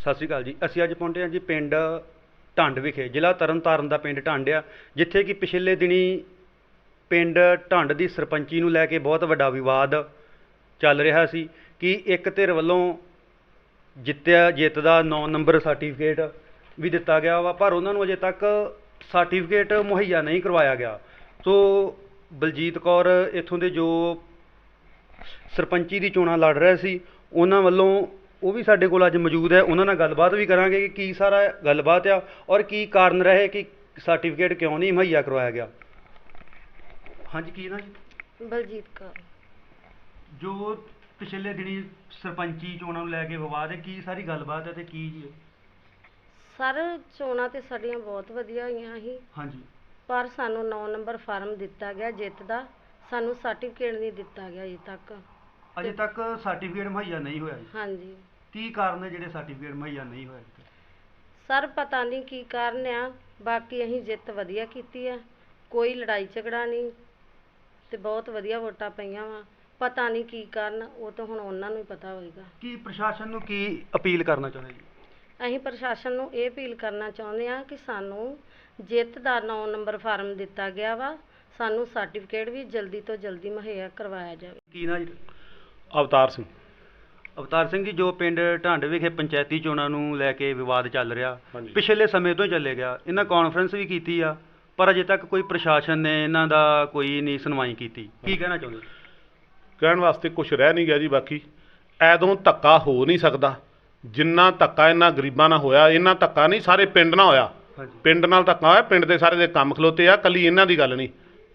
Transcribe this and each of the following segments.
ਸਤਿ ਸ਼੍ਰੀ ਅਕਾਲ ਜੀ। ਅਸੀਂ ਅੱਜ ਪਹੁੰਚੇ ਹਾਂ ਜੀ ਪਿੰਡ ਢੰਡ ਵਿਖੇ। ਜ਼ਿਲ੍ਹਾ ਤਰਨਤਾਰਨ ਦਾ ਪਿੰਡ ਢੰਡ ਆ, ਜਿੱਥੇ ਕਿ ਪਿਛਲੇ ਦਿਨੀ ਪਿੰਡ ਢੰਡ ਦੀ ਸਰਪੰਚੀ ਨੂੰ ਲੈ ਕੇ ਬਹੁਤ ਵੱਡਾ ਵਿਵਾਦ ਚੱਲ ਰਿਹਾ ਸੀ ਕਿ ਇੱਕ ਧਿਰ ਵੱਲੋਂ ਜਿੱਤਿਆ ਜਿੱਤ ਦਾ 9 ਨੰਬਰ ਸਰਟੀਫਿਕੇਟ ਵੀ ਦਿੱਤਾ ਗਿਆ ਵਾ, ਪਰ ਉਹਨਾਂ ਨੂੰ ਅਜੇ ਤੱਕ ਸਰਟੀਫਿਕੇਟ ਮੁਹੱਈਆ ਨਹੀਂ ਕਰਵਾਇਆ ਗਿਆ। ਸੋ ਬਲਜੀਤ ਕੌਰ ਇੱਥੋਂ ਦੇ ਜੋ ਸਰਪੰਚੀ ਦੀ ਚੋਣਾਂ ਲੜ ਰਹੇ ਸੀ, ਉਹਨਾਂ ਵੱਲੋਂ ਉਹ ਵੀ ਸਾਡੇ ਕੋਲ ਅੱਜ ਮੌਜੂਦ ਹੈ ਉਹਨਾਂ ਨਾਲ ਗੱਲਬਾਤ ਵੀ ਕਰਾਂਗੇ ਕਿ ਕੀ ਸਾਰਾ ਗੱਲਬਾਤ ਆ ਔਰ ਕੀ ਕਾਰਨ ਰਹੇ ਕਿ ਸਰਟੀਫਿਕੇਟ ਕਿਉਂ ਨਹੀਂ ਮੁਹੱਈਆ ਕਰਵਾਇਆ ਗਿਆ। ਹਾਂਜੀ ਕੀ ਨਾ ਜੀ? ਬਲਜੀਤ ਕੌਰ। ਜੋ ਪਿਛਲੇ ਦਿਨੀ ਸਰਪੰਚੀ ਚੋਣਾਂ ਨੂੰ ਲੈ ਕੇ ਵਿਵਾਦ ਹੈ ਕੀ ਸਾਰੀ ਗੱਲਬਾਤ ਹੈ ਤੇ ਕੀ ਜੀ? ਸਰ ਚੋਣਾਂ ਤੇ ਸਾਡੀਆਂ ਬਹੁਤ ਵਧੀਆ ਹੋਈਆਂ ਸੀ। ਹਾਂਜੀ। ਪਰ ਸਾਨੂੰ 9 ਨੰਬਰ ਫਾਰਮ ਦਿੱਤਾ ਗਿਆ ਜਿੱਤ ਦਾ ਸਾਨੂੰ ਸਰਟੀਫਿਕੇਟ ਨਹੀਂ ਦਿੱਤਾ ਗਿਆ ਅਜੇ ਤੱਕ। ਅਜੇ ਤੱਕ ਸਰਟੀਫਿਕੇਟ ਮੁਹੱਈਆ ਨਹੀਂ ਹੋਇਆ ਜੀ। ਹਾਂਜੀ। ਕੀ ਕਾਰਨ ਹੈ ਜਿਹੜੇ ਸਰਟੀਫਿਕੇਟ ਮੁਹੱਈਆ ਨਹੀਂ ਹੋਇਆ ਜੀ? ਸਰ ਪਤਾ ਨਹੀਂ ਕੀ ਕਾਰਨ ਆ। ਬਾਕੀ ਅਸੀਂ ਜਿੱਤ ਵਧੀਆ ਕੀਤੀ ਆ। ਕੋਈ ਲੜਾਈ ਝਗੜਾ ਨਹੀਂ। ਤੇ ਬਹੁਤ ਵਧੀਆ ਵੋਟਾਂ ਪਈਆਂ ਵਾ। ਪਤਾ ਨਹੀਂ ਕੀ ਕਾਰਨ ਉਹ ਤਾਂ ਹੁਣ ਉਹਨਾਂ ਨੂੰ ਹੀ ਪਤਾ ਹੋਏਗਾ। ਕੀ ਪ੍ਰਸ਼ਾਸਨ ਨੂੰ ਕੀ ਅਪੀਲ ਕਰਨਾ ਚਾਹੁੰਦੇ ਜੀ? ਅਸੀਂ ਪ੍ਰਸ਼ਾਸਨ ਨੂੰ ਇਹ ਅਪੀਲ ਕਰਨਾ ਚਾਹੁੰਦੇ ਹਾਂ ਕਿ ਸਾਨੂੰ ਜਿੱਤ ਦਾ 9 ਨੰਬਰ ਫਾਰਮ ਦਿੱਤਾ ਗਿਆ ਵਾ। ਸਾਨੂੰ ਸਰਟੀਫਿਕੇਟ ਵੀ ਜਲਦੀ ਤੋਂ ਜਲਦੀ ਮੁਹੱਈਆ ਕਰਵਾਇਆ ਜਾਵੇ। ਕੀ ਨਾ ਜੀ? ਅਵਤਾਰ ਸਿੰਘ। ਅਵਤਾਰ ਸਿੰਘ ਜੀ ਜੋ ਪਿੰਡ ਢੰਡ ਵਿਖੇ ਪੰਚਾਇਤੀ ਚੋਣਾਂ ਨੂੰ ਲੈ ਕੇ ਵਿਵਾਦ ਚੱਲ ਰਿਹਾ ਹਾਂਜੀ। ਪਿਛਲੇ ਸਮੇਂ ਤੋਂ ਹੀ ਚੱਲੇ ਗਿਆ। ਇਹਨਾਂ ਕਾਨਫਰੰਸ ਵੀ ਕੀਤੀ ਆ ਪਰ ਅਜੇ ਤੱਕ ਕੋਈ ਪ੍ਰਸ਼ਾਸਨ ਨੇ ਇਹਨਾਂ ਦਾ ਕੋਈ ਨਹੀਂ ਸੁਣਵਾਈ ਕੀਤੀ। ਕੀ ਕਹਿਣਾ ਚਾਹੁੰਦੇ ਕਹਿਣ ਵਾਸਤੇ ਕੁਝ ਰਹਿ ਨਹੀਂ ਗਿਆ ਜੀ ਬਾਕੀ। ਐਦੋਂ ਧੱਕਾ ਹੋ ਨਹੀਂ ਸਕਦਾ। ਜਿੰਨਾ ਧੱਕਾ ਇਹਨਾਂ ਗਰੀਬਾਂ ਨਾਲ ਹੋਇਆ ਇਹਨਾਂ ਧੱਕਾ ਨਹੀਂ ਸਾਰੇ ਪਿੰਡ ਨਾਲ ਹੋਇਆ। ਹਾਂਜੀ। ਪਿੰਡ ਨਾਲ ਧੱਕਾ ਹੋਇਆ ਪਿੰਡ ਦੇ ਸਾਰੇ ਦੇ ਕੰਮ ਖਲੋਤੇ ਆ ਕੱਲੀ ਇਹਨਾਂ ਦੀ ਗੱਲ ਨਹੀਂ।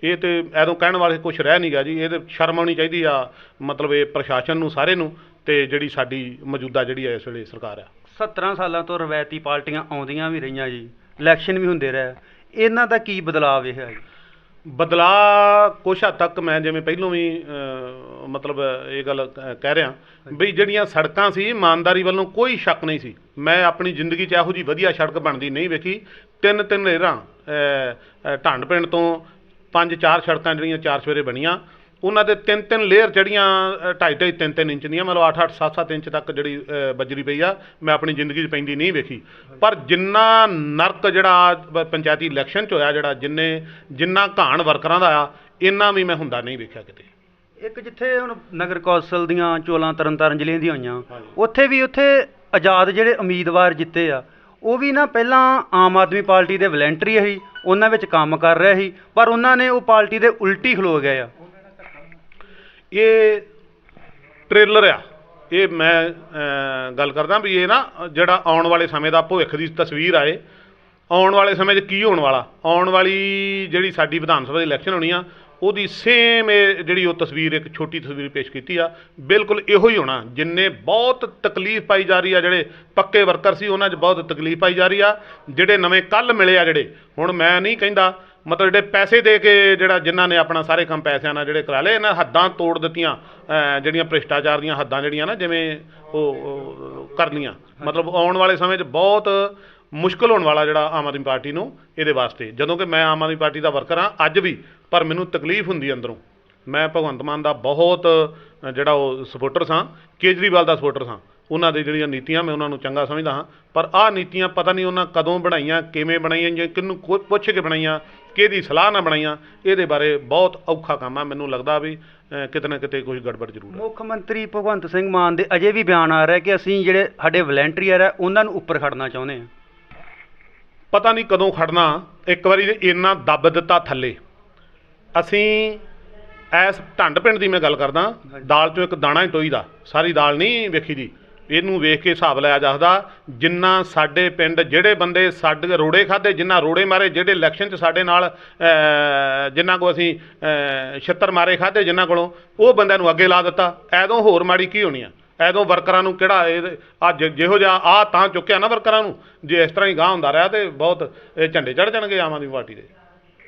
ਇਹ ਤੇ ਐਦੋਂ ਕਹਿਣ ਵਾਲੇ ਕੁਝ ਰਹਿ ਨਹੀਂ ਗਿਆ ਜੀ। ਇਹ ਤੇ ਸ਼ਰਮ ਆਉਣੀ ਚਾਹੀਦੀ ਆ ਮਤਲਬ ਇਹ ਪ੍ਰਸ਼ਾਸਨ ਨੂੰ ਸਾਰੇ ਨੂੰ। ਤੇ ਜਿਹੜੀ ਸਾਡੀ ਮੌਜੂਦਾ ਜਿਹੜੀ ਹੈ ਇਸ ਵੇਲੇ ਸਰਕਾਰ ਆ। 17 ਸਾਲਾਂ ਤੋਂ ਰਵਾਇਤੀ ਪਾਰਟੀਆਂ ਆਉਂਦੀਆਂ ਵੀ ਰਹੀਆਂ ਜੀ ਇਲੈਕਸ਼ਨ ਵੀ ਹੁੰਦੇ ਰਹੇ। ਇਹਨਾਂ ਦਾ ਕੀ ਬਦਲਾਅ ਹੈ ਜੀ? ਬਦਲਾ ਕੁਛ ਹੱਦ ਤੱਕ ਮੈਂ ਜਿਵੇਂ ਪਹਿਲੋਂ ਵੀ ਮਤਲਬ ਇਹ ਗੱਲ ਕਹਿ ਰਿਹਾ ਬਈ ਜਿਹੜੀਆਂ ਸੜਕਾਂ ਸੀ ਇਮਾਨਦਾਰੀ ਵੱਲੋਂ ਕੋਈ ਸ਼ੱਕ ਨਹੀਂ ਸੀ। ਮੈਂ ਆਪਣੀ ਜ਼ਿੰਦਗੀ 'ਚ ਇਹੋ ਜੀ ਵਧੀਆ ਸੜਕ ਬਣਦੀ ਨਹੀਂ ਵੇਖੀ। ਤਿੰਨ ਤਿੰਨ ਅਹ, ਢੰਡ ਪਿੰਡ ਤੋਂ ਪੰਜ ਚਾਰ ਸੜਕਾਂ ਜਿਹੜੀਆਂ ਚਾਰ ਸਵੇਰੇ ਬਣੀਆਂ। ਉਹਨਾਂ ਦੇ ਤਿੰਨ ਤਿੰਨ ਲੇਅਰ ਜਿਹੜੀਆਂ ਅਹ, ਢਾਈ ਢਾਈ ਤਿੰਨ ਤਿੰਨ ਇੰਚ ਦੀਆਂ ਮਤਲਬ 8 8 7 7 ਇੰਚ ਤੱਕ ਜਿਹੜੀ ਬੱਜਰੀ ਪਈ ਆ ਮੈਂ ਆਪਣੀ ਜ਼ਿੰਦਗੀ 'ਚ ਪੈਂਦੀ ਨਹੀਂ ਵੇਖੀ। ਪਰ ਜਿੰਨਾ ਨਰਕ ਜਿਹੜਾ ਪੰਚਾਇਤੀ ਇਲੈਕਸ਼ਨ 'ਚ ਹੋਇਆ ਜਿਹੜਾ ਜਿੰਨੇ ਜਿੰਨਾ ਘਾਣ ਵਰਕਰਾਂ ਦਾ ਆ ਇੰਨਾ ਵੀ ਮੈਂ ਹੁੰਦਾ ਨਹੀਂ ਵੇਖਿਆ ਕਿਤੇ। ਇੱਕ ਜਿੱਥੇ ਹੁਣ ਨਗਰ ਕੌਂਸਲ ਦੀਆਂ ਚੋਣਾਂ ਤਰਨਤਾਰਨ ਜ਼ਿਲ੍ਹੇ ਦੀਆਂ ਹੋਈਆਂ। ਉੱਥੇ ਵੀ ਉੱਥੇ ਆਜ਼ਾਦ ਜਿਹੜੇ ਉਮੀਦਵਾਰ ਜਿੱਤੇ ਆ ਉਹ ਵੀ ਨਾ ਪਹਿਲਾਂ ਆਮ ਆਦਮੀ ਪਾਰਟੀ ਦੇ ਵਲੰਟਰੀ ਸੀ ਉਹਨਾਂ ਵਿੱਚ ਕੰਮ ਕਰ ਰਹੇ ਸੀ ਪਰ ਉਹਨਾਂ ਨੇ ਉਹ ਪਾਰਟੀ ਦੇ ਉਲਟੀ ਖਲੋ ਗਏ ਆ। ਇਹ ਟ੍ਰੇਲਰ ਆ। ਇਹ ਮੈਂ ਗੱਲ ਕਰਦਾ ਵੀ ਇਹ ਨਾ, ਜਿਹੜਾ ਆਉਣ ਵਾਲੇ ਸਮੇਂ ਦਾ ਭਵਿੱਖ ਦੀ ਤਸਵੀਰ ਆਏ ਆਉਣ ਵਾਲੇ ਸਮੇਂ 'ਚ ਕੀ ਹੋਣ ਵਾਲਾ? ਆਉਣ ਵਾਲੀ ਜਿਹੜੀ ਸਾਡੀ ਵਿਧਾਨ ਸਭਾ ਦੀ ਇਲੈਕਸ਼ਨ ਹੋਣੀ ਆ, ਉਹਦੀ ਸੇਮ ਇਹ ਜਿਹੜੀ ਉਹ ਤਸਵੀਰ, ਇੱਕ ਛੋਟੀ ਤਸਵੀਰ ਪੇਸ਼ ਕੀਤੀ ਆ। ਬਿਲਕੁਲ ਇਹੋ ਹੀ ਹੋਣਾ, ਜਿੰਨੇ ਬਹੁਤ ਤਕਲੀਫ ਪਾਈ ਜਾ ਰਹੀ ਆ, ਜਿਹੜੇ ਪੱਕੇ ਵਰਕਰ ਸੀ, ਉਹਨਾਂ 'ਚ ਬਹੁਤ ਤਕਲੀਫ ਪਾਈ ਜਾ ਰਹੀ ਆ। ਜਿਹੜੇ ਨਵੇਂ ਕੱਲ ਮਿਲੇ ਆ ਜਿਹੜੇ, ਹੁਣ ਮੈਂ ਨਹੀਂ ਕਹਿੰਦਾ ਮਤਲਬ ਜਿਹੜੇ ਪੈਸੇ ਦੇ ਕੇ ਜਿਹੜਾ ਜਿਨ੍ਹਾਂ ਨੇ ਆਪਣਾ ਸਾਰੇ ਕੰਮ ਪੈਸਿਆਂ ਨਾਲ ਜਿਹੜੇ ਕਰਾ ਲਏ, ਇਹਨਾਂ ਹੱਦਾਂ ਤੋੜ ਦਿੱਤੀਆਂ ਜਿਹੜੀਆਂ ਭ੍ਰਿਸ਼ਟਾਚਾਰ ਦੀਆਂ ਹੱਦਾਂ ਜਿਹੜੀਆਂ ਨਾ, ਜਿਵੇਂ ਉਹ ਉਹ ਕਰ ਲੀਆਂ ਮਤਲਬ ਆਉਣ ਵਾਲੇ ਸਮੇਂ 'ਚ ਬਹੁਤ ਮੁਸ਼ਕਲ ਹੋਣ ਵਾਲਾ ਜਿਹੜਾ ਆਮ ਆਦਮੀ ਪਾਰਟੀ ਨੂੰ ਇਹਦੇ ਵਾਸਤੇ। ਜਦੋਂ ਕਿ ਮੈਂ ਆਮ ਆਦਮੀ ਪਾਰਟੀ ਦਾ ਵਰਕਰ ਹਾਂ, ਅੱਜ ਵੀ, ਪਰ ਮੈਨੂੰ ਤਕਲੀਫ ਹੁੰਦੀ ਅੰਦਰੋਂ। ਮੈਂ ਭਗਵੰਤ ਮਾਨ ਦਾ ਬਹੁਤ ਜਿਹੜਾ ਉਹ ਸਪੋਰਟਰ ਸਾਂ ਕੇਜਰੀਵਾਲ ਦਾ ਸਪੋਰਟਰ ਸਾਂ ਉਹਨਾਂ ਦੀ ਜਿਹੜੀਆਂ ਨੀਤੀਆਂ ਮੈਂ ਉਹਨਾਂ ਨੂੰ ਚੰਗਾ ਸਮਝਦਾ ਹਾਂ, ਪਰ ਆਹ ਨੀਤੀਆਂ ਪਤਾ ਨਹੀਂ ਉਹਨਾਂ ਕਦੋਂ ਬਣਾਈਆਂ, ਕਿਵੇਂ ਬਣਾਈਆਂ ਜਾਂ ਕਿਹਨੂੰ ਪੁੱਛ ਕੇ ਬਣਾਈਆਂ ਕਿਹਦੀ ਸਲਾਹ ਨਾਲ ਬਣਾਈਆਂ ਇਹਦੇ ਬਾਰੇ ਬਹੁਤ ਔਖਾ ਕੰਮ ਆ। ਮੈਨੂੰ ਲੱਗਦਾ ਵੀ ਕਿਤੇ ਨਾ ਕਿਤੇ ਕੁਝ ਗੜਬੜ ਜ਼ਰੂਰ ਹੈ ਮੁੱਖ ਮੰਤਰੀ ਭਗਵੰਤ ਸਿੰਘ ਮਾਨ ਦੇ ਅਜੇ ਵੀ ਬਿਆਨ ਆ ਰਿਹਾ ਕਿ ਅਸੀਂ ਜਿਹੜੇ ਸਾਡੇ ਵਲੰਟੀਅਰ ਆ ਉਹਨਾਂ ਨੂੰ ਉੱਪਰ ਖੜਨਾ ਚਾਹੁੰਦੇ ਆ। ਪਤਾ ਨਹੀਂ ਕਦੋਂ ਖੜਨਾ ਇੱਕ ਵਾਰੀ ਇੰਨਾ ਦੱਬ ਦਿੱਤਾ ਥੱਲੇ। ਅਸੀਂ ਐਸ ਢੰਡ ਪਿੰਡ ਦੀ ਮੈਂ ਗੱਲ ਕਰਦਾ ਦਾਲ ਚੋਂ ਇੱਕ ਦਾਣਾ ਹੀ ਟੋਈਦਾ ਸਾਰੀ ਦਾਲ ਨਹੀਂ ਵੇਖੀ ਦੀ। ਇਹਨੂੰ ਵੇਖ ਕੇ ਹਿਸਾਬ ਲਾਇਆ ਜਾਂਦਾ ਜਿੰਨਾ ਸਾਡੇ ਪਿੰਡ ਜਿਹੜੇ ਬੰਦੇ ਸਾਡੇ ਰੋੜੇ ਖਾਦੇ ਜਿੰਨਾ ਰੋੜੇ ਮਾਰੇ ਜਿਹੜੇ ਇਲੈਕਸ਼ਨ 'ਚ ਸਾਡੇ ਨਾਲ ਜਿਨ੍ਹਾਂ ਕੋ ਅਸੀਂ ਛਿੱਤਰ ਮਾਰੇ ਖਾਦੇ ਜਿਨ੍ਹਾਂ ਕੋਲੋਂ ਉਹ ਬੰਦਿਆਂ ਨੂੰ ਅੱਗੇ ਲਾ ਦਿੱਤਾ। ਐਦੋਂ ਹੋਰ ਮਾੜੀ ਕੀ ਹੋਣੀ ਆ? ਐਦੋਂ ਵਰਕਰਾਂ ਨੂੰ ਕਿਹੜਾ ਇਹ ਅੱਜ ਜਿਹੋ ਜਿਹਾ ਆ ਤਾਂ ਚੁੱਕਿਆ ਨਾ ਵਰਕਰਾਂ ਨੂੰ ਜੇ ਇਸ ਤਰ੍ਹਾਂ ਹੀ ਗਾਹ ਹੁੰਦਾ ਰਿਹਾ ਤੇ ਬਹੁਤ ਝੰਡੇ ਚੜ ਜਾਣਗੇ ਆਮ ਆਦਮੀ ਪਾਰਟੀ ਦੇ।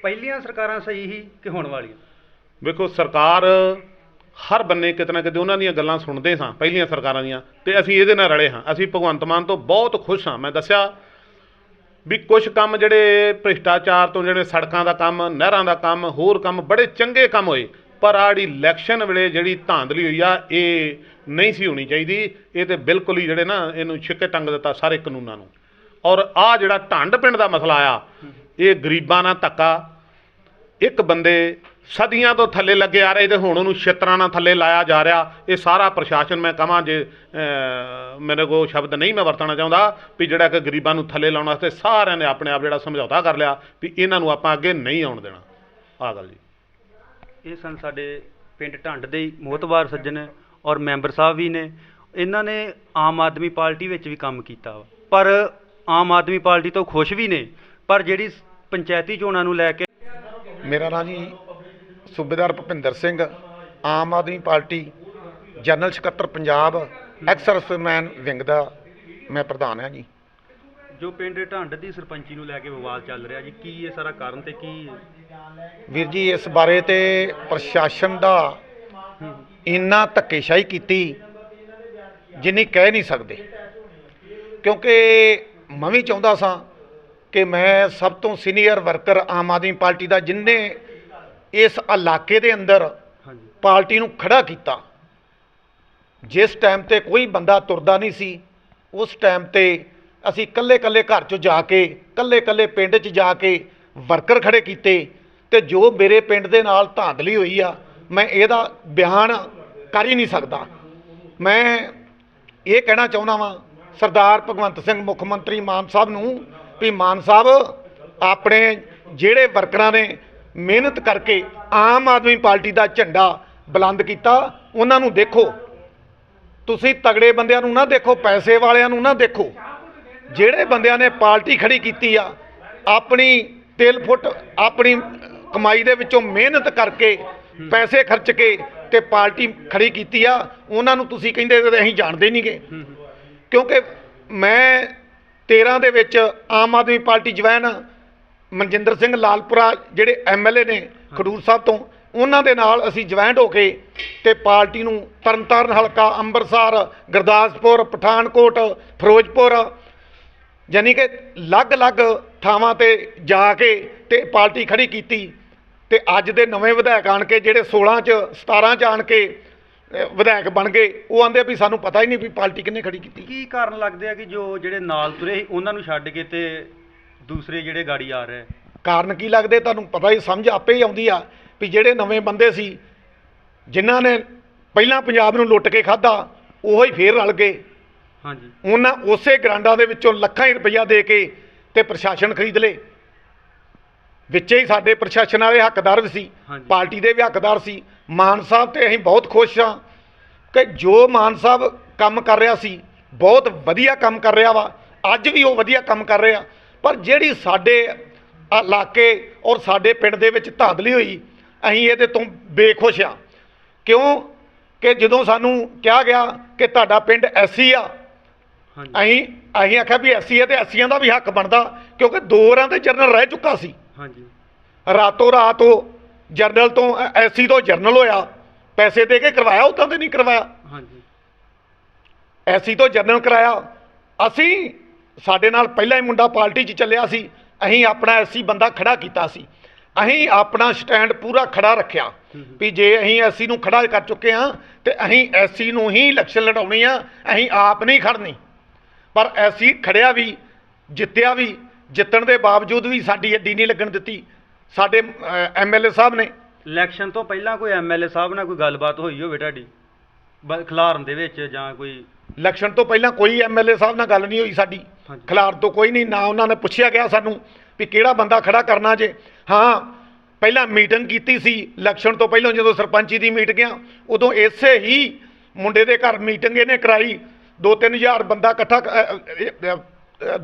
ਪਹਿਲੀਆਂ ਸਰਕਾਰਾਂ ਸਹੀ ਸੀ ਕਿ ਹੁਣ ਵਾਲੀਆਂ? ਵੇਖੋ ਸਰਕਾਰ ਹਰ ਬੰਨੇ ਕਿਤੇ ਨਾ ਕਿਤੇ ਉਹਨਾਂ ਦੀਆਂ ਗੱਲਾਂ ਸੁਣਦੇ ਸਾਂ, ਪਹਿਲੀਆਂ ਸਰਕਾਰਾਂ ਦੀਆਂ, ਤੇ ਅਸੀਂ ਇਹਦੇ ਨਾਲ ਰਲੇ ਹਾਂ। ਅਸੀਂ ਭਗਵੰਤ ਮਾਨ ਤੋਂ ਬਹੁਤ ਖੁਸ਼ ਹਾਂ। ਮੈਂ ਦੱਸਿਆ ਵੀ ਕੁਝ ਕੰਮ ਜਿਹੜੇ ਭ੍ਰਿਸ਼ਟਾਚਾਰ ਤੋਂ ਜਿਹੜੇ ਸੜਕਾਂ ਦਾ ਕੰਮ, ਨਹਿਰਾਂ ਦਾ ਕੰਮ, ਹੋਰ ਕੰਮ, ਬੜੇ ਚੰਗੇ ਕੰਮ ਹੋਏ, ਪਰ ਆੜੀ ਇਲੈਕਸ਼ਨ ਵੇਲੇ ਜਿਹੜੀ ਧਾਂਦਲੀ ਹੋਈ ਆ, ਇਹ ਨਹੀਂ ਸੀ ਹੋਣੀ ਚਾਹੀਦੀ। ਇਹ ਤੇ ਬਿਲਕੁਲ ਹੀ ਜਿਹੜੇ ਨਾ, ਇਹਨੂੰ ਛਿੱਕੇ ਟੰਗ ਦਿੱਤਾ ਸਾਰੇ ਕਾਨੂੰਨਾਂ ਨੂੰ। ਔਰ ਆ ਜਿਹੜਾ ਢੰਡ ਪਿੰਡ ਦਾ ਮਸਲਾ ਆ, ਇਹ ਗਰੀਬਾਂ ਨਾਲ ਧੱਕਾ। ਇੱਕ ਬੰਦੇ ਸਦੀਆਂ ਤੋਂ ਥੱਲੇ ਲੱਗੇ ਆ ਰਹੇ ਤੇ ਹੁਣ ਉਹਨੂੰ ਛਿੱਤਰਾਂ ਨਾਲ ਥੱਲੇ ਲਾਇਆ ਜਾ ਰਿਹਾ। ਇਹ ਸਾਰਾ ਪ੍ਰਸ਼ਾਸਨ ਮੈਂ ਕਹਾਂ ਜੇ ਮੇਰੇ ਕੋਲ ਸ਼ਬਦ ਨਹੀਂ ਮੈਂ ਵਰਤਣਾ ਚਾਹੁੰਦਾ ਵੀ ਜਿਹੜਾ ਕਿ ਗਰੀਬਾਂ ਨੂੰ ਥੱਲੇ ਲਾਉਣ ਵਾਸਤੇ ਸਾਰਿਆਂ ਨੇ ਆਪਣੇ ਆਪ ਜਿਹੜਾ ਸਮਝੌਤਾ ਕਰ ਲਿਆ ਵੀ ਇਹਨਾਂ ਨੂੰ ਆਪਾਂ ਅੱਗੇ ਨਹੀਂ ਆਉਣ ਦੇਣਾ। ਆ ਗੱਲ ਜੀ। ਇਹ ਸਨ ਸਾਡੇ ਪਿੰਡ ਢੰਡ ਦੇ ਹੀ ਮੋਹਤਬਾਰ ਸੱਜਣ ਔਰ ਮੈਂਬਰ ਸਾਹਿਬ ਵੀ ਨੇ। ਇਹਨਾਂ ਨੇ ਆਮ ਆਦਮੀ ਪਾਰਟੀ ਵਿੱਚ ਵੀ ਕੰਮ ਕੀਤਾ ਵਾ। ਪਰ ਆਮ ਆਦਮੀ ਪਾਰਟੀ ਤੋਂ ਖੁਸ਼ ਵੀ ਨੇ। ਪਰ ਜਿਹੜੀ ਪੰਚਾਇਤੀ ਚੋਣਾਂ ਨੂੰ ਲੈ ਕੇ ਮੇਰਾ ਨਾਂ ਜੀ ਸੂਬੇਦਾਰ ਭੁਪਿੰਦਰ ਸਿੰਘ ਆਮ ਆਦਮੀ ਪਾਰਟੀ ਜਨਰਲ ਸਕੱਤਰ ਪੰਜਾਬ ਐਕਸ ਸਰਵਿਸਮੈਨ ਵਿੰਗ ਦਾ ਮੈਂ ਪ੍ਰਧਾਨ ਹਾਂ ਜੀ। ਜੋ ਪਿੰਡ ਢੰਡ ਦੀ ਸਰਪੰਚੀ ਨੂੰ ਲੈ ਕੇ ਵਿਵਾਦ ਚੱਲ ਰਿਹਾ ਜੀ ਕੀ ਇਹ ਸਾਰਾ ਕਾਰਨ ਤੇ ਕੀ ਵੀਰ ਜੀ ਇਸ ਬਾਰੇ ਤੇ ਪ੍ਰਸ਼ਾਸਨ ਦਾ ਇੰਨਾ ਧੱਕੇਸ਼ਾਹੀ ਕੀਤੀ ਜਿੰਨੀ ਕਹਿ ਨਹੀਂ ਸਕਦੇ। ਕਿਉਂਕਿ ਮੈਂ ਵੀ ਚਾਹੁੰਦਾ ਸਾਂ ਕਿ ਮੈਂ ਸਭ ਤੋਂ senior worker Aam Aadmi party ਦਾ ਜਿਨਨੇ ਇਸ ਇਲਾਕੇ ਦੇ ਅੰਦਰ ਹਾਂਜੀ। ਪਾਰਟੀ ਨੂੰ ਖੜਾ ਕੀਤਾ। ਜਿਸ ਟਾਈਮ ਤੇ ਕੋਈ ਬੰਦਾ ਤੁਰਦਾ ਨਹੀਂ ਸੀ ਉਸ ਟਾਈਮ ਤੇ ਅਸੀਂ ਕੱਲੇ-ਕੱਲੇ ਘਰ 'ਚ ਜਾ ਕੇ ਕੱਲੇ-ਕੱਲੇ ਪਿੰਡ 'ਚ ਜਾ ਕੇ ਵਰਕਰ ਖੜੇ ਕੀਤੇ ਤੇ ਜੋ ਮੇਰੇ ਪਿੰਡ ਦੇ ਨਾਲ ਧਾਂਦਲੀ ਹੋਈ ਆ ਮੈਂ ਇਹਦਾ ਬਿਆਨ ਕਰ ਹੀ ਨਹੀਂ ਸਕਦਾ। ਮੈਂ ਇਹ ਕਹਿਣਾ ਚਾਹੁੰਦਾ ਵਾਂ ਸਰਦਾਰ ਭਗਵੰਤ ਸਿੰਘ ਮੁੱਖ ਮੰਤਰੀ ਮਾਨ ਸਾਹਿਬ ਨੂੰ ਵੀ ਮਾਨ ਸਾਹਿਬ ਆਪਣੇ ਜਿਹੜੇ ਵਰਕਰਾਂ ਨੇ ਮਿਹਨਤ ਕਰਕੇ ਆਮ ਆਦਮੀ ਪਾਰਟੀ ਦਾ ਝੰਡਾ ਬੁਲੰਦ ਕੀਤਾ। ਉਹਨਾਂ ਨੂੰ ਦੇਖੋ। ਤੁਸੀਂ ਤਗੜੇ ਬੰਦਿਆਂ ਨੂੰ ਨਾ ਦੇਖੋ, ਪੈਸੇ ਵਾਲਿਆਂ ਨੂੰ ਨਾ ਦੇਖੋ। ਜਿਹੜੇ ਬੰਦਿਆਂ ਨੇ ਪਾਰਟੀ ਖੜੀ ਕੀਤੀ ਆ, ਆਪਣੀ ਤਿਲ ਫੁੱਟ, ਆਪਣੀ ਕਮਾਈ ਦੇ ਵਿੱਚੋਂ ਮਿਹਨਤ ਕਰਕੇ ਪੈਸੇ ਖਰਚ ਕੇ ਤੇ ਪਾਰਟੀ ਖੜੀ ਕੀਤੀ ਆ, ਉਹਨਾਂ ਨੂੰ ਤੁਸੀਂ ਕਹਿੰਦੇ ਅਸੀਂ ਜਾਣਦੇ ਨਹੀਂਗੇ ਕਿਉਂਕਿ ਮੈਂ 13 ਦੇ ਵਿੱਚ ਆਮ ਆਦਮੀ ਪਾਰਟੀ ਜਵੈਨ ਮਨਜਿੰਦਰ ਸਿੰਘ ਲਾਲਪੁਰਾ ਜਿਹੜੇ ਐਮਐਲਏ ਨੇ ਖਡੂਰ ਸਾਹਿਬ ਤੋਂ ਉਹਨਾਂ ਦੇ ਨਾਲ ਅਸੀਂ ਜੁਆਇੰਟ ਹੋ ਕੇ ਤੇ ਪਾਰਟੀ ਨੂੰ ਤਰਨਤਾਰਨ ਹਲਕਾ ਅੰਮ੍ਰਿਤਸਰ ਗੁਰਦਾਸਪੁਰ ਪਠਾਨਕੋਟ ਫਿਰੋਜ਼ਪੁਰ ਯਾਨੀ ਕਿ ਅਲੱਗ-ਅਲੱਗ ਥਾਵਾਂ ਤੇ ਜਾ ਕੇ ਤੇ ਪਾਰਟੀ ਖੜੀ ਕੀਤੀ ਤੇ ਅੱਜ ਦੇ ਨਵੇਂ ਵਿਧਾਇਕ ਆਣ ਕੇ ਜਿਹੜੇ 16 ਚ 17 ਚ ਆਣ ਕੇ ਵਿਧਾਇਕ ਬਣ ਗਏ ਉਹ ਆਂਦੇ ਵੀ ਸਾਨੂੰ ਪਤਾ ਹੀ ਨਹੀਂ ਵੀ ਪਾਰਟੀ ਕਿੰਨੇ ਖੜੀ ਕੀਤੀ। ਕੀ ਕਾਰਨ ਲੱਗਦੇ ਆ ਕਿ ਜੋ ਜਿਹੜੇ ਨਾਲ ਤੁਰੇ ਸੀ ਉਹਨਾਂ ਨੂੰ ਛੱਡ ਕੇ ਤੇ ਦੂਸਰੇ ਜਿਹੜੇ ਗਾੜੀ ਆ ਰਹੇ। ਕਾਰਨ ਕੀ ਲੱਗਦੇ ਤੁਹਾਨੂੰ ਪਤਾ ਹੀ ਸਮਝ ਆਪੇ ਹੀ ਆਉਂਦੀ ਆ ਵੀ ਜਿਹੜੇ ਨਵੇਂ ਬੰਦੇ ਸੀ ਜਿਨ੍ਹਾਂ ਨੇ ਪਹਿਲਾਂ ਪੰਜਾਬ ਨੂੰ ਲੁੱਟ ਕੇ ਖਾਦਾ ਉਹੋ ਹੀ ਫੇਰ ਰਲ ਗਏ। ਹਾਂਜੀ। ਉਹਨਾਂ ਉਸੇ ਗਰਾਂਡਾਂ ਦੇ ਵਿੱਚੋਂ ਲੱਖਾਂ ਹੀ ਰੁਪਈਆ ਦੇ ਕੇ ਤੇ ਪ੍ਰਸ਼ਾਸਨ ਖਰੀਦ ਲਏ। ਵਿੱਚੇ ਹੀ ਸਾਡੇ ਪ੍ਰਸ਼ਾਸਨ ਵਾਲੇ ਹੱਕਦਾਰ ਵੀ ਸੀ। ਪਾਰਟੀ ਦੇ ਵੀ ਹੱਕਦਾਰ ਸੀ। ਮਾਨ ਸਾਹਿਬ ਤੇ ਅਸੀਂ ਬਹੁਤ ਖੁਸ਼ ਹਾਂ ਕਿ ਜੋ ਮਾਨ ਸਾਹਿਬ ਕੰਮ ਕਰ ਰਿਹਾ ਸੀ ਬਹੁਤ ਵਧੀਆ ਕੰਮ ਕਰ ਰਿਹਾ ਵਾ। ਅੱਜ ਵੀ ਉਹ ਵਧੀਆ ਕੰਮ ਕਰ ਰਿਹਾ। ਪਰ ਜਿਹੜੀ ਸਾਡੇ ਇਲਾਕੇ ਔਰ ਸਾਡੇ ਪਿੰਡ ਦੇ ਵਿੱਚ ਧਾਂਦਲੀ ਹੋਈ ਅਸੀਂ ਇਹਦੇ ਤੋਂ ਬੇਖੁਸ਼ ਹਾਂ। ਕਿਉਂ? ਕਿ ਜਦੋਂ ਸਾਨੂੰ ਕਿਹਾ ਗਿਆ ਕਿ ਤੁਹਾਡਾ ਪਿੰਡ ਐਸੀ ਆ ਅਸੀਂ ਅਸੀਂ ਆਖਿਆ ਵੀ ਐਸੀ ਹੈ ਤੇ ਐਸੀਆਂ ਦਾ ਵੀ ਹੱਕ ਬਣਦਾ ਕਿਉਂਕਿ ਦੋ ਵਾਰਾਂ ਤੇ ਜਰਨਲ ਰਹਿ ਚੁੱਕਾ ਸੀ। ਹਾਂਜੀ। ਰਾਤੋਂ ਰਾਤ ਉਹ ਜਰਨਲ ਤੋਂ ਐਸੀ ਤੋਂ ਜਰਨਲ ਹੋਇਆ ਪੈਸੇ ਦੇ ਕੇ ਕਰਵਾਇਆ ਉਦਾਂ ਤੇ ਨਹੀਂ ਕਰਵਾਇਆ। ਹਾਂਜੀ। ਐਸੀ ਤੋਂ ਜਰਨਲ ਕਰਾਇਆ। ਅਸੀਂ ਸਾਡੇ ਨਾਲ ਪਹਿਲਾਂ ਹੀ ਮੁੰਡਾ ਪਾਰਟੀ 'ਚ ਚੱਲਿਆ ਸੀ ਅਸੀਂ ਆਪਣਾ ਐਸੀ ਬੰਦਾ ਖੜਾ ਕੀਤਾ ਸੀ। ਅਸੀਂ ਆਪਣਾ ਸਟੈਂਡ ਪੂਰਾ ਖੜਾ ਰੱਖਿਆ ਵੀ ਜੇ ਅਸੀਂ ਐਸੀ ਨੂੰ ਖੜਾ ਕਰ ਚੁੱਕੇ ਹਾਂ ਤੇ ਅਸੀਂ ਐਸੀ ਨੂੰ ਹੀ ਇਲੈਕਸ਼ਨ ਲੜਾਉਣੀ ਆ ਅਸੀਂ ਆਪ ਨਹੀਂ ਖੜਨੀ ਪਰ ਐਸੀ ਖੜਿਆ ਵੀ ਜਿੱਤਿਆ ਵੀ ਜਿੱਤਣ ਦੇ ਬਾਵਜੂਦ ਵੀ ਸਾਡੀ ਅੱਡੀ ਨਹੀਂ ਲੱਗਣ ਦਿੱਤੀ। ਸਾਡੇ ਐਮਐਲਏ ਸਾਹਿਬ ਨੇ। ਇਲੈਕਸ਼ਨ ਤੋਂ ਪਹਿਲਾਂ ਕੋਈ ਐਮਐਲਏ ਸਾਹਿਬ ਨਾਲ ਕੋਈ ਗੱਲਬਾਤ ਹੋਈ ਹੋਵੇ ਤੁਹਾਡੀ? ਖਿਲਾਰਨ ਦੇ ਵਿੱਚ ਜਾਂ ਕੋਈ ਇਲੈਕਸ਼ਨ ਤੋਂ ਪਹਿਲਾਂ ਕੋਈ ਐਮਐਲਏ ਸਾਹਿਬ ਨਾਲ ਗੱਲ ਨਹੀਂ ਹੋਈ ਸਾਡੀ। ਖਿਲਾਰ ਤੋਂ ਕੋਈ ਨਹੀਂ ਨਾ ਉਹਨਾਂ ਨੇ ਪੁੱਛਿਆ ਗਿਆ ਸਾਨੂੰ ਵੀ ਕਿਹੜਾ ਬੰਦਾ ਖੜਾ ਕਰਨਾ ਜੇ। ਹਾਂ ਪਹਿਲਾਂ ਮੀਟਿੰਗ ਕੀਤੀ ਸੀ ਇਲੈਕਸ਼ਨ ਤੋਂ ਪਹਿਲਾਂ ਜਦੋਂ ਸਰਪੰਚੀ ਦੀ ਮੀਟਿੰਗ ਆ ਉਦੋਂ ਇਸੇ ਹੀ ਮੁੰਡੇ ਦੇ ਘਰ ਮੀਟਿੰਗ ਇਹਨੇ ਕਰਾਈ। 2-3000 ਬੰਦਾ ਇਕੱਠਾ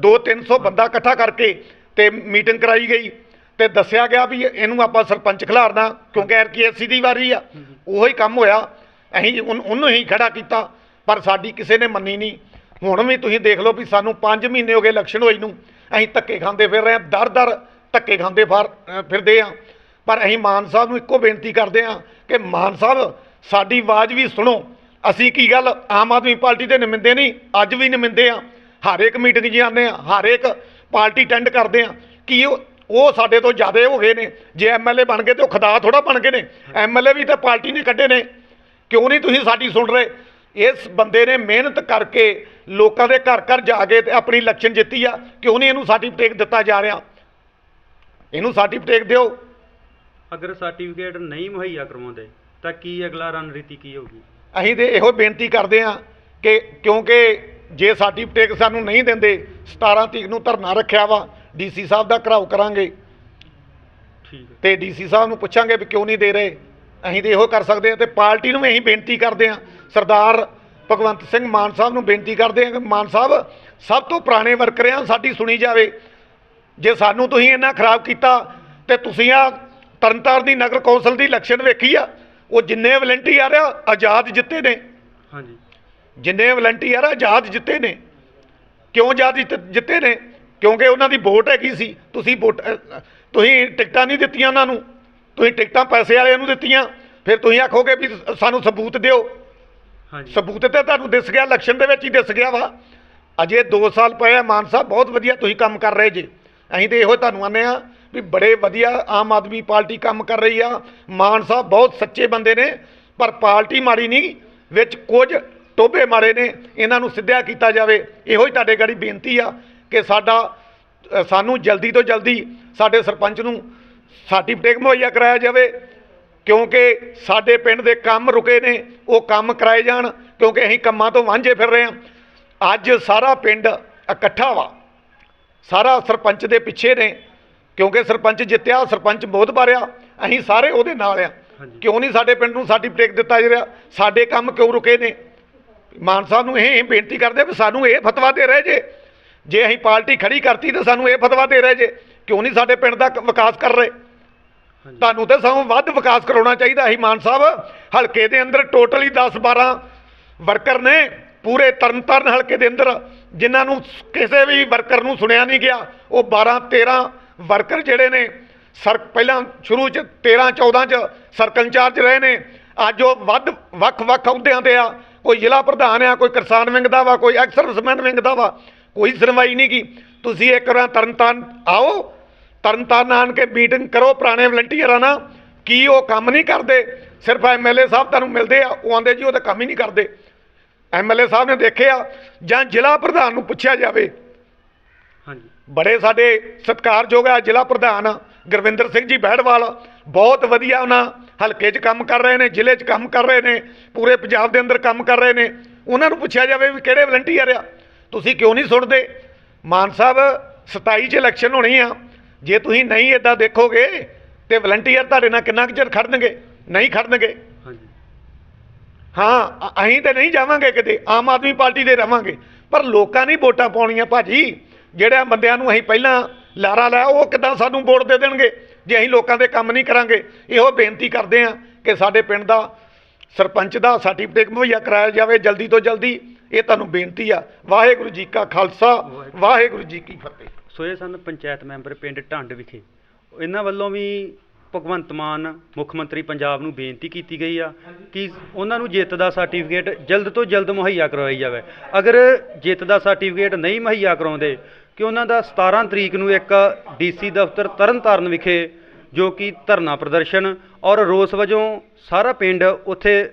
2-300 ਬੰਦਾ ਇਕੱਠਾ ਕਰਕੇ ਤੇ ਮੀਟਿੰਗ ਕਰਾਈ ਗਈ। ਤੇ ਦੱਸਿਆ ਗਿਆ ਵੀ ਇਹਨੂੰ ਆਪਾਂ ਸਰਪੰਚ ਖਿਲਾਰਨਾ ਕਿਉਂਕਿ ਐਰਕੀਐਸਸੀ ਦੀ ਵਾਰੀ ਆ। ਉਹੋ ਹੀ। ਕੰਮ ਹੋਇਆ। ਅਸੀਂ ਉਹਨੂੰ ਹੀ ਖੜਾ ਕੀਤਾ ਪਰ ਸਾਡੀ ਕਿਸੇ ਨੇ ਮੰਨੀ ਨਹੀਂ। ਹੁਣ ਵੀ ਤੁਸੀਂ ਦੇਖ ਲਓ ਵੀ ਸਾਨੂੰ 5 ਮਹੀਨੇ ਹੋ ਗਏ ਇਲੈਕਸ਼ਨ ਹੋਈ ਨੂੰ। ਅਸੀਂ ਧੱਕੇ ਖਾਂਦੇ ਫਿਰ ਰਹੇ ਹਾਂ, ਦਰ ਦਰ ਧੱਕੇ ਖਾਂਦੇ ਫਰ ਫਿਰਦੇ ਆ ਪਰ ਅਸੀਂ ਮਾਨ ਸਾਹਿਬ ਨੂੰ ਇੱਕੋ ਬੇਨਤੀ ਕਰਦੇ ਆ ਕਿ ਮਾਨ ਸਾਹਿਬ, ਸਾਡੀ ਆਵਾਜ਼ ਵੀ ਸੁਣੋ। ਅਸੀਂ ਕੀ ਗੱਲ, ਆਮ ਆਦਮੀ ਪਾਰਟੀ ਦੇ ਨੁਮਾਇੰਦੇ ਨਹੀਂ, ਅੱਜ ਵੀ ਨਮਿੰਦੇ ਆ ਹਰ ਇੱਕ ਮੀਟਿੰਗ 'ਚ ਜਾਂਦੇ ਆ ਹਰ ਇੱਕ ਪਾਰਟੀ ਅਟੈਂਡ ਕਰਦੇ ਆ ਕੀ ਉਹ ਸਾਡੇ ਤੋਂ ਜ਼ਿਆਦਾ ਹੋ ਗਏ ਨੇ। ਜੇ ਐਮਐਲਏ ਬਣ ਗਏ ਤੇ ਉਹ ਖੁਦਾ ਥੋੜਾ ਬਣ ਗਏ ਨੇ। ਐਮਐਲਏ ਵੀ ਤਾਂ ਪਾਰਟੀ ਨੇ ਕੱਢੇ ਨੇ। ਕਿਉਂ ਨਹੀਂ ਤੁਸੀਂ ਸਾਡੀ ਸੁਣ ਰਹੇ? ਇਸ ਬੰਦੇ ਨੇ ਮਿਹਨਤ ਕਰਕੇ ਲੋਕਾਂ ਦੇ ਘਰ ਘਰ ਜਾ ਕੇ ਤੇ ਆਪਣੀ ਇਲੈਕਸ਼ਨ ਜਿੱਤੀ ਆ ਕਿਉਂ ਨਹੀਂ ਇਹਨੂੰ ਸਰਟੀਫਿਕੇਟ ਦਿੱਤਾ ਜਾ ਰਿਹਾ। ਇਹਨੂੰ ਸਰਟੀਫਿਕੇਟ ਦਿਓ। ਅਗਰ ਸਰਟੀਫਿਕੇਟ ਨਹੀਂ ਮੁਹੱਈਆ ਕਰਵਾਉਂਦੇ ਤਾਂ ਕੀ ਅਗਲਾ ਰਣਨੀਤੀ ਕੀ ਹੋਊਗੀ? ਅਸੀਂ ਤੇ ਇਹੋ ਬੇਨਤੀ ਕਰਦੇ ਹਾਂ ਕਿ ਕਿਉਂਕਿ ਜੇ ਸਰਟੀਫਿਕੇਟ ਸਾਨੂੰ ਨਹੀਂ ਦਿੰਦੇ 17 ਤਰੀਕ ਨੂੰ ਧਰਨਾ ਰੱਖਿਆ ਵਾ ਡੀਸੀ ਸਾਹਿਬ ਦਾ ਘਰਾਓ ਕਰਾਂਗੇ। ਠੀਕ ਹੈ। ਤੇ ਡੀਸੀ ਸਾਹਿਬ ਨੂੰ ਪੁੱਛਾਂਗੇ ਵੀ ਕਿਉਂ ਨਹੀਂ ਦੇ ਰਹੇ। ਅਸੀਂ ਤੇ ਇਹੋ ਕਰ ਸਕਦੇ ਹਾਂ ਤੇ ਪਾਰਟੀ ਨੂੰ ਵੀ ਅਸੀਂ ਬੇਨਤੀ ਕਰਦੇ ਹਾਂ ਸਰਦਾਰ ਭਗਵੰਤ ਸਿੰਘ ਮਾਨ ਸਾਹਿਬ ਨੂੰ ਬੇਨਤੀ ਕਰਦੇ ਹਾਂ ਕਿ ਮਾਨ ਸਾਹਿਬ ਸਭ ਤੋਂ ਪੁਰਾਣੇ ਵਰਕਰ ਆ ਸਾਡੀ ਸੁਣੀ ਜਾਵੇ। ਜੇ ਸਾਨੂੰ ਤੁਸੀਂ ਇੰਨਾ ਖਰਾਬ ਕੀਤਾ ਤੇ ਤੁਸੀਂ ਆ ਤਰਨਤਾਰਨ ਦੀ ਨਗਰ ਕੌਂਸਲ ਦੀ ਇਲੈਕਸ਼ਨ ਵੇਖੀ ਆ ਉਹ ਜਿੰਨੇ ਵਲੰਟੀਅਰ ਆ ਆਜ਼ਾਦ ਜਿੱਤੇ ਨੇ। ਹਾਂਜੀ। ਜਿੰਨੇ ਵਲੰਟੀਅਰ ਆ ਆਜ਼ਾਦ ਜਿੱਤੇ ਨੇ। ਕਿਉਂ ਆਜ਼ਾਦ ਜਿੱਤ- ਨੇ? ਕਿਉਂਕਿ ਉਹਨਾਂ ਦੀ ਵੋਟ ਹੈਗੀ ਸੀ। ਤੁਸੀਂ ਵੋਟ ਤੁਸੀਂ ਟਿਕਟਾਂ ਨਹੀਂ ਦਿੱਤੀਆਂ ਉਹਨਾਂ ਨੂੰ। ਤੁਸੀਂ ਟਿਕਟਾਂ ਪੈਸੇ ਵਾਲਿਆਂ ਨੂੰ ਦਿੱਤੀਆਂ। ਫਿਰ ਤੁਸੀਂ ਆਖੋਗੇ ਵੀ ਸਾਨੂੰ ਸਬੂਤ ਦਿਓ। ਸਬੂਤ ਤੇ ਤੁਹਾਨੂੰ ਦਿਸ ਗਿਆ, ਇਲੈਕਸ਼ਨ ਦੇ ਵਿੱਚ ਹੀ ਦਿਸ ਗਿਆ ਵਾ। ਅਜੇ 2 ਸਾਲ ਪਏ ਆ, ਮਾਨ ਸਾਹਿਬ, ਬਹੁਤ ਵਧੀਆ ਤੁਸੀਂ ਕੰਮ ਕਰ ਰਹੇ ਜੇ। ਅਸੀਂ ਤੇ ਇਹੋ ਤੁਹਾਨੂੰ ਆਨੇ ਆ ਵੀ ਬੜੇ ਵਧੀਆ ਆਮ ਆਦਮੀ ਪਾਰਟੀ ਕੰਮ ਕਰ ਰਹੀ ਆ। ਮਾਨ ਸਾਹਿਬ ਬਹੁਤ ਸੱਚੇ ਬੰਦੇ ਨੇ, ਪਰ ਪਾਰਟੀ ਮਾੜੀ ਨਹੀਂ, ਵਿੱਚ ਕੁਝ ਟੋਬੇ ਮਾਰੇ ਨੇ, ਇਹਨਾਂ ਨੂੰ ਸਿੱਧਿਆ ਕੀਤਾ ਜਾਵੇ। ਇਹੋ ਹੀ ਤੁਹਾਡੇ ਗਾੜੀ ਬੇਨਤੀ ਆ ਕਿ ਸਾਡਾ ਸਾਨੂੰ ਜਲਦੀ ਤੋਂ ਜਲਦੀ ਸਾਡੇ ਸਰਪੰਚ ਨੂੰ ਸਰਟੀਫਿਕੇਟ ਮੁਹੱਈਆ ਕਰਾਇਆ ਜਾਵੇ। ਕਿਉਂਕਿ ਸਾਡੇ ਪਿੰਡ ਦੇ ਕੰਮ ਰੁਕੇ ਨੇ ਉਹ ਕੰਮ ਕਰਾਏ ਜਾਣ ਕਿਉਂਕਿ ਅਸੀਂ ਕੰਮਾਂ ਤੋਂ ਵਾਂਝੇ ਫਿਰ ਰਹੇ ਹਾਂ। ਅੱਜ ਸਾਰਾ ਪਿੰਡ ਇਕੱਠਾ ਵਾ। ਸਾਰਾ ਸਰਪੰਚ ਦੇ ਪਿੱਛੇ ਨੇ ਕਿਉਂਕਿ ਸਰਪੰਚ ਜਿੱਤਿਆ ਸਰਪੰਚ ਬਹੁਤ ਬਾਰਿਆ ਅਸੀਂ ਸਾਰੇ ਉਹਦੇ ਨਾਲ ਆ। ਕਿਉਂ ਨਹੀਂ ਸਾਡੇ ਪਿੰਡ ਨੂੰ ਸਰਟੀਫਿਕੇਟ ਦਿੱਤਾ ਜਾ ਰਿਹਾ? ਸਾਡੇ ਕੰਮ ਕਿਉਂ ਰੁਕੇ ਨੇ? ਮਾਨ ਸਾਹਿਬ ਨੂੰ ਇਹ ਬੇਨਤੀ ਕਰਦੇ ਵੀ ਸਾਨੂੰ ਇਹ ਫਤਵਾ ਦੇ ਰਹੇ ਜੇ। ਜੇ ਅਸੀਂ ਪਾਰਟੀ ਖੜੀ ਕਰਤੀ ਤਾਂ ਸਾਨੂੰ ਇਹ ਫਤਵਾ ਦੇ ਰਹੇ ਜੇ। ਕਿਉਂ ਨਹੀਂ ਸਾਡੇ ਪਿੰਡ ਦਾ ਵਿਕਾਸ ਕਰ ਰਹੇ? ਤੁਹਾਨੂੰ ਤੇ ਸਗੋਂ ਵੱਧ ਵਿਕਾਸ ਕਰਾਉਣਾ ਚਾਹੀਦਾ ਸੀ, ਮਾਨ ਸਾਹਿਬ। ਹਲਕੇ ਦੇ ਅੰਦਰ ਟੋਟਲੀ 10 12 ਵਰਕਰ ਨੇ, ਪੂਰੇ ਤਰਨਤਾਰਨ ਹਲਕੇ ਦੇ ਅੰਦਰ। ਜਿਨ੍ਹਾਂ ਨੂੰ ਕਿਸੇ ਵੀ ਵਰਕਰ ਨੂੰ ਸੁਣਿਆ ਨਹੀਂ ਗਿਆ, ਉਹ 12 13 ਵਰਕਰ ਜਿਹੜੇ ਨੇ, ਸਰ, ਪਹਿਲਾਂ ਸ਼ੁਰੂ ਚ 13 14 ਚ ਸਰਕਲ ਇੰਚਾਰਜ ਰਹੇ ਨੇ। ਅੱਜ ਉਹ ਵੱਧ ਵੱਖ-ਵੱਖ ਅਹੁਦਿਆਂ ਤੇ ਆ। ਕੋਈ ਜ਼ਿਲ੍ਹਾ ਪ੍ਰਧਾਨ ਆ, ਕੋਈ ਕਿਸਾਨ ਵਿੰਗ ਦਾ ਵਾ, ਕੋਈ ਐਕਸ ਸਰਵਿਸਮੈਨ ਵਿੰਗ ਦਾ ਵਾ। ਕੋਈ ਸੁਣਵਾਈ ਨਹੀਂ ਕੀ ਤੁਸੀਂ ਇੱਕ ਵਾਰ ਤਰਨਤਾਰਨ ਆਓ ਤਰਨਤਾਰਨ ਆਣ ਕੇ ਮੀਟਿੰਗ ਕਰੋ ਪੁਰਾਣੇ ਵਲੰਟੀਅਰਾਂ ਨਾਲ ਕੀ ਉਹ ਕੰਮ ਨਹੀਂ ਕਰਦੇ? ਸਿਰਫ ਐਮਐਲਏ ਸਾਹਿਬ ਤੁਹਾਨੂੰ ਮਿਲਦੇ ਆ ਉਹ ਆਂਦੇ ਜੀ ਉਹ ਤਾਂ ਕੰਮ ਹੀ ਨਹੀਂ ਕਰਦੇ। ਐਮਐਲਏ ਸਾਹਿਬ ਨੇ ਦੇਖਿਆ ਜਾਂ ਜ਼ਿਲ੍ਹਾ ਪ੍ਰਧਾਨ ਨੂੰ ਪੁੱਛਿਆ ਜਾਵੇ। ਹਾਂਜੀ। ਬੜੇ ਸਾਡੇ ਸਤਿਕਾਰਯੋਗ ਆ ਜ਼ਿਲ੍ਹਾ ਪ੍ਰਧਾਨ ਗੁਰਵਿੰਦਰ ਸਿੰਘ ਜੀ ਬਹਿੜਵਾਲ ਬਹੁਤ ਵਧੀਆ ਉਹਨਾਂ ਹਲਕੇ 'ਚ ਕੰਮ ਕਰ ਰਹੇ ਨੇ ਜ਼ਿਲ੍ਹੇ 'ਚ ਕੰਮ ਕਰ ਰਹੇ ਨੇ ਪੂਰੇ ਪੰਜਾਬ ਦੇ ਅੰਦਰ ਕੰਮ ਕਰ ਰਹੇ ਨੇ। ਉਹਨਾਂ ਨੂੰ ਪੁੱਛਿਆ ਜਾਵੇ ਵੀ ਕਿਹੜੇ ਵਲੰਟੀਅਰ ਆ? ਤੁਸੀਂ ਕਿਉਂ ਨਹੀਂ ਸੁਣਦੇ? ਮਾਨ ਸਾਹਿਬ 27 'ਚ ਇਲੈਕਸ਼ਨ ਹੋਣੀ ਆ ਜੇ ਤੁਸੀਂ ਨਹੀਂ ਇਦਾਂ ਦੇਖੋਗੇ ਤੇ ਵਲੰਟੀਅਰ ਤੁਹਾਡੇ ਨਾਲ ਕਿੰਨਾ ਕੁ ਚਿਰ ਖੜਨਗੇ? ਨਹੀਂ ਖੜਨਗੇ। ਹਾਂਜੀ। ਹਾਂ ਅਸੀਂ ਤੇ ਨਹੀਂ ਜਾਵਾਂਗੇ ਕਿਤੇ ਆਮ ਆਦਮੀ ਪਾਰਟੀ ਦੇ ਰਵਾਂਗੇ। ਪਰ ਲੋਕਾਂ ਨਹੀਂ ਵੋਟਾਂ ਪਾਉਣੀਆਂ ਭਾਜੀ ਜਿਹੜਿਆਂ ਬੰਦਿਆਂ ਨੂੰ ਅਸੀਂ ਪਹਿਲਾਂ ਲਾਰਾ ਲਾਇਆ ਉਹ ਕਿਦਾਂ ਸਾਨੂੰ ਵੋਟ ਦੇ ਦੇਣਗੇ? ਜੇ ਅਸੀਂ ਲੋਕਾਂ ਦੇ ਕੰਮ ਨਹੀਂ ਕਰਾਂਗੇ ਇਹੋ ਬੇਨਤੀ ਕਰਦੇ ਆ ਕਿ ਸਾਡੇ ਪਿੰਡ ਦਾ ਸਰਪੰਚ ਦਾ ਸਰਟੀਫਿਕੇਟ ਮੁਹੱਈਆ ਕਰਾਇਆ ਜਾਵੇ ਜਲਦੀ ਤੋਂ ਜਲਦੀ। ਇਹ ਤੁਹਾਨੂੰ ਬੇਨਤੀ ਆ। ਵਾਹਿਗੁਰੂ ਜੀ ਕਾ ਖਾਲਸਾ ਵਾਹਿਗੁਰੂ ਜੀ ਕੀ ਫਤਿਹ। ਸੋ ਇਹ ਸਨ ਪੰਚਾਇਤ ਮੈਂਬਰ ਪਿੰਡ ਢੰਡ ਵਿਖੇ। ਇਹਨਾਂ ਵੱਲੋਂ ਵੀ ਭਗਵੰਤ ਮਾਨ, ਮੁੱਖ ਮੰਤਰੀ ਪੰਜਾਬ ਨੂੰ ਬੇਨਤੀ ਕੀਤੀ ਗਈ ਆ ਕਿ ਉਹਨਾਂ ਨੂੰ ਜਿੱਤ ਦਾ ਸਰਟੀਫਿਕੇਟ ਜਲਦ ਤੋਂ ਜਲਦ ਮੁਹੱਈਆ ਕਰਵਾਈ ਜਾਵੇ। ਅਗਰ ਜਿੱਤ ਦਾ ਸਰਟੀਫਿਕੇਟ ਨਹੀਂ ਮੁਹੱਈਆ ਕਰਾਉਂਦੇ, ਕਿ ਉਹਨਾਂ ਦਾ 17 ਤਰੀਕ ਨੂੰ ਇੱਕ ਡੀਸੀ ਦਫ਼ਤਰ ਤਰਨਤਾਰਨ ਵਿਖੇ, ਜੋ ਕਿ ਧਰਨਾ ਪ੍ਰਦਰਸ਼ਨ ਔਰ ਰੋਸ ਵਜੋਂ ਸਾਰਾ ਪਿੰਡ ਉੱਥੇ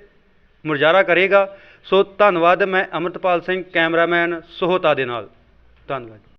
ਮੁਜ਼ਾਹਰਾ ਕਰੇਗਾ। ਸੋ ਧੰਨਵਾਦ, ਮੈਂ ਅਮਰਤਪਾਲ ਸਿੰਘ, ਕੈਮਰਾਮੈਨ ਸੋਹਤਾ ਦੇ ਨਾਲ। ਧੰਨਵਾਦ।